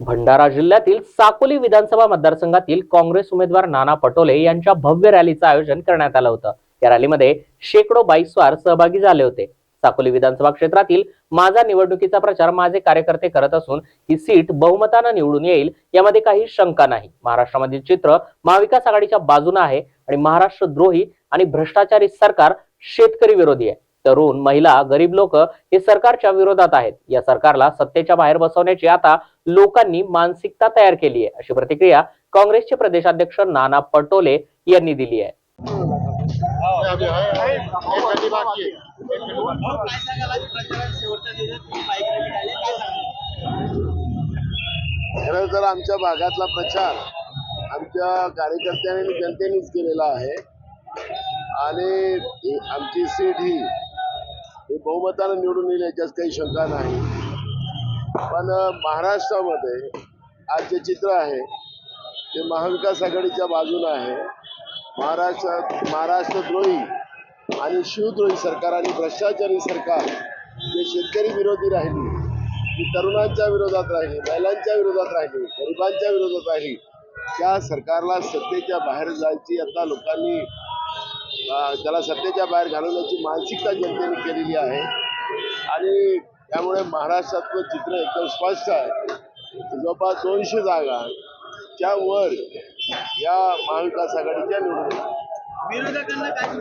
भंडारा जिल्ह्यातील साकोली विधानसभा मतदारसंघातील काँग्रेस उमेदवार नाना पटोले यांच्या भव्य रॅलीचं आयोजन करण्यात आलं होतं. या रॅलीमध्ये शेकडो बाईसवार सहभागी झाले होते. साकोली विधानसभा क्षेत्रातील माझा निवडणुकीचा प्रचार माझे कार्यकर्ते करत असून ही सीट बहुमतानं निवडून येईल यामध्ये काही शंका नाही. महाराष्ट्रामधील चित्र महाविकास आघाडीच्या बाजूने आहे आणि महाराष्ट्र द्रोही आणि भ्रष्टाचारी सरकार शेतकरी विरोधी आहे. तरुण महिला गरीब लोक हे सरकारच्या विरोधात आहेत. या सरकारला सत्तेच्या बाहेर बसवण्याची आता लोकांनी मानसिकता तयार केली आहे. अशी प्रतिक्रिया काँग्रेसचे प्रदेशाध्यक्ष नाना पटोले यांनी दिली आहे. खरं तर आमच्या भागातला प्रचार आमच्या कार्यकर्त्यांनी जनतेनेच केलेला आहे. आणि आमची सीट ही बहुमतानं निवडून येईल याच्यात काही शंका नाही. पण महाराष्ट्रामध्ये आज जे चित्र आहे ते महाविकास आघाडीच्या बाजूनं आहे. महाराष्ट्रात महाराष्ट्रद्रोही आणि शिवद्रोही सरकार आणि भ्रष्टाचारी सरकार जे शेतकरी विरोधी राहिली ती तरुणांच्या विरोधात राहिली महिलांच्या विरोधात राहिली गरिबांच्या विरोधात राहिली त्या सरकारला सत्तेच्या बाहेर जायची आता लोकांनी त्याला सत्तेच्या बाहेर घालवण्याची मानसिकता जनतेने केलेली आहे. आणि त्यामुळे महाराष्ट्रातलं चित्र एकदम स्पष्ट आहे. जवळपास दोनशे जागा च्या वर या महाविकास आघाडीच्या निवडणुका. विरोधकांना काय